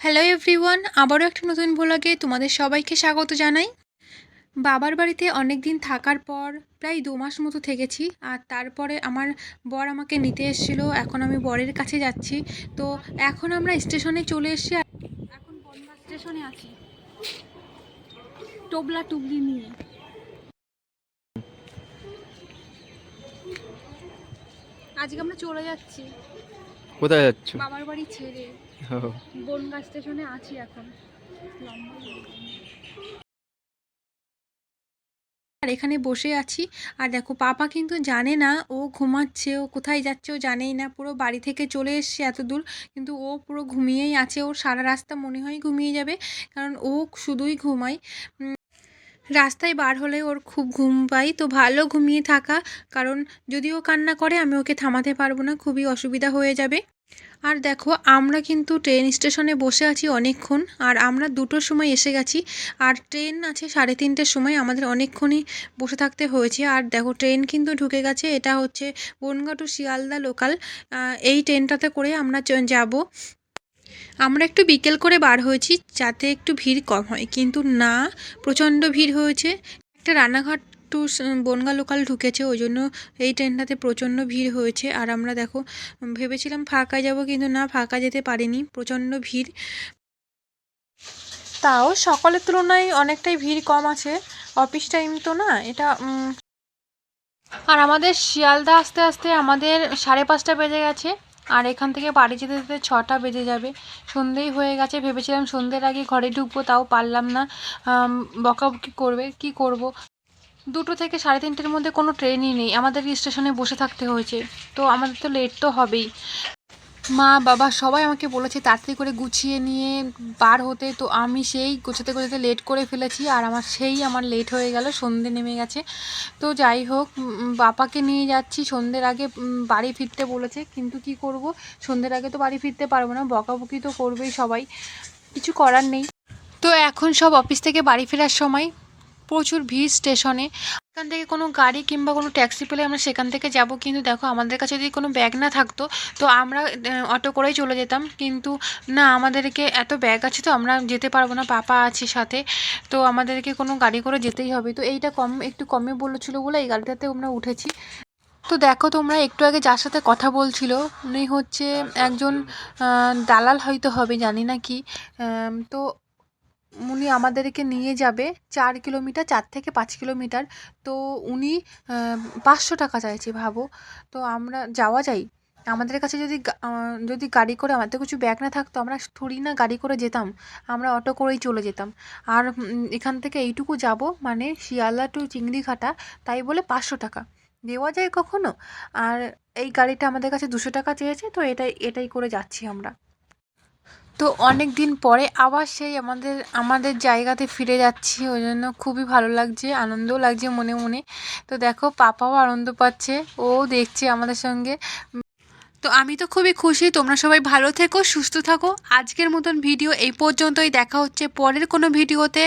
Hello everyone আবারও একটা নতুন ভ্লগে তোমাদের সবাইকে স্বাগত জানাই। বাবার বাড়িতে অনেক দিন থাকার পর প্রায় দু মাস মতো থেকেছি, আর তারপরে আমার বর আমাকে নিতে এসেছিল, এখন আমি বরের কাছে যাচ্ছি। তো এখন আমরা স্টেশনে চলে এসেছি এখন স্টেশনে আছি। টোবলা টুবলি নিয়ে। আজকে আমরা চলে যাচ্ছি। কোথায় যাচ্ছ? বাবার বাড়ি ছেড়ে বনগা স্টেশনে আছি এখন। আর এখানে বসে আছি। আর দেখো পাপা কিন্তু জানে না ও ঘুমাচ্ছে ও কোথায় যাচ্ছে ও জানেই না। পুরো বাড়ি থেকে চলে এসছে এত দূর কিন্তু ও পুরো ঘুমিয়েই আছে। ও সারা রাস্তা মনে হয় ঘুমিয়ে যাবে কারণ ও শুধুই ঘুমায়। রাস্তায় বার হলে ওর খুব ঘুম পাই। তো ভালো ঘুমিয়ে থাকা, কারণ যদি ও কান্না করে, আমি ওকে থামাতে পারব না, খুবই অসুবিধা হয়ে যাবে। আর দেখো, আমরা কিন্তু ট্রেন স্টেশনে বসে আছি অনেকক্ষণ, আর আমরা দুটোর সময় এসে গেছি। আর ট্রেন আছে সাড়ে তিনটের সময়, আমাদের অনেকক্ষণই বসে থাকতে হয়েছে। আর দেখো ট্রেন কিন্তু ঢুকে গেছে, এটা হচ্ছে বনগাঁ টু শিয়ালদা লোকাল এই ট্রেনটাতে করে আমরা যাব। আমরা একটু বিকেল করে বার হয়েছি, যাতে একটু ভিড় কম হয়। কিন্তু না, প্রচণ্ড ভিড় হয়েছে। একটা রানাঘাট টু বনগা লোকাল ঢুকেছে, ওই জন্য এই ট্রেনটাতে প্রচণ্ড ভিড় হয়েছে। আর আমরা দেখো ভেবেছিলাম ফাঁকা যাব, কিন্তু না, ফাঁকা যেতে পারিনি। প্রচণ্ড ভিড়। তাও সকালের তুলনায় অনেকটাই ভিড় কম আছে। অফিস টাইম তো না, এটা আর আমাদের শিয়ালদা আসতে আসতে আমাদের সাড়ে পাঁচটা বেজে গেছে। আর এখান থেকে বাড়ি যেতে যেতে ছটা বেজে যাবে। সন্ধেই হয়ে গেছে, ভেবেছিলাম সন্ধ্যের আগে ঘরে ঢুকবো, তাও পারলাম না। বকাবকি করবে, কি করব? দুটো থেকে সাড়ে তিনটের মধ্যে কোনো ট্রেনই নেই, আমাদের স্টেশনে বসে থাকতে হয়েছে। তো আমাদের তো লেট তো হবেই। মা, বাবা সবাই আমাকে বলেছে তাড়াতাড়ি করে গুছিয়ে নিয়ে বার হতে। তো আমি সেই গোছাতে গোছাতে লেট করে ফেলেছি আর আমার সেই আমার লেট হয়ে গেল, সন্ধে নেমে গেছে। তো যাই হোক বাবাকে নিয়ে যাচ্ছি। সন্ধ্যের আগে বাড়ি ফিরতে বলেছে, কিন্তু কি করব? সন্ধ্যের আগে তো বাড়ি ফিরতে পারব না, বকাবকি তো করবেই সবাই। কিছু করার নেই। তো এখন সব অফিস থেকে বাড়ি ফেরার সময় প্রচুর ভিড় স্টেশনে। এখান থেকে কোনো গাড়ি কিংবা কোনো ট্যাক্সি পেলে আমরা সেখান থেকে যাব। কিন্তু দেখো আমাদের কাছে যদি কোনো ব্যাগ না থাকতো তো আমরা অটো করেই চলে যেতাম। কিন্তু না আমাদেরকে এত ব্যাগ আছে তো আমরা যেতে পারব না পাপা আছে সাথে। তো আমাদেরকে কোনো গাড়ি করে যেতেই হবে। তো এইটা কম একটু কমে বলেছিল বলে এই গাড়িটাতে আমরা উঠেছি। তো দেখো তোমরা একটু আগে যার সাথে কথা বলছিল উনি হচ্ছে একজন দালাল হয়তো হবে জানি না কি। তো উনি আমাদেরকে নিয়ে যাবে চার কিলোমিটার, চার থেকে পাঁচ কিলোমিটার। তো উনি পাঁচশো টাকা চাইছে ভাবো। তো আমরা যাওয়া যাই। আমাদের কাছে যদি যদি গাড়ি করে আমাদের কিছু ব্যাগ না থাকতো, আমরা থোড়ি না গাড়ি করে যেতাম। আমরা অটো করেই চলে যেতাম। আর এখান থেকে এইটুকু যাব মানে শিয়ালদা টু চিংড়িঘাটা, তাই বলে পাঁচশো টাকা। দেওয়া যায় কখনো? আর এই গাড়িটা আমাদের কাছে দুশো টাকা চেয়েছে, তো এটাই এটাই করে যাচ্ছি আমরা। তো অনেক দিন পরে আবার সেই আমাদের আমাদের জায়গাতে ফিরে যাচ্ছি। ওই জন্য খুবই ভালো লাগছে, আনন্দও লাগছে মনে মনে। তো দেখো, পাপাও আনন্দ পাচ্ছে, ও দেখছে আমাদের সঙ্গে। তো আমি তো খুবই খুশি, তোমরা সবাই ভালো থেকো, সুস্থ থাকো। আজকের মতন ভিডিও এই পর্যন্তই। দেখা হচ্ছে পরের কোনো ভিডিওতে।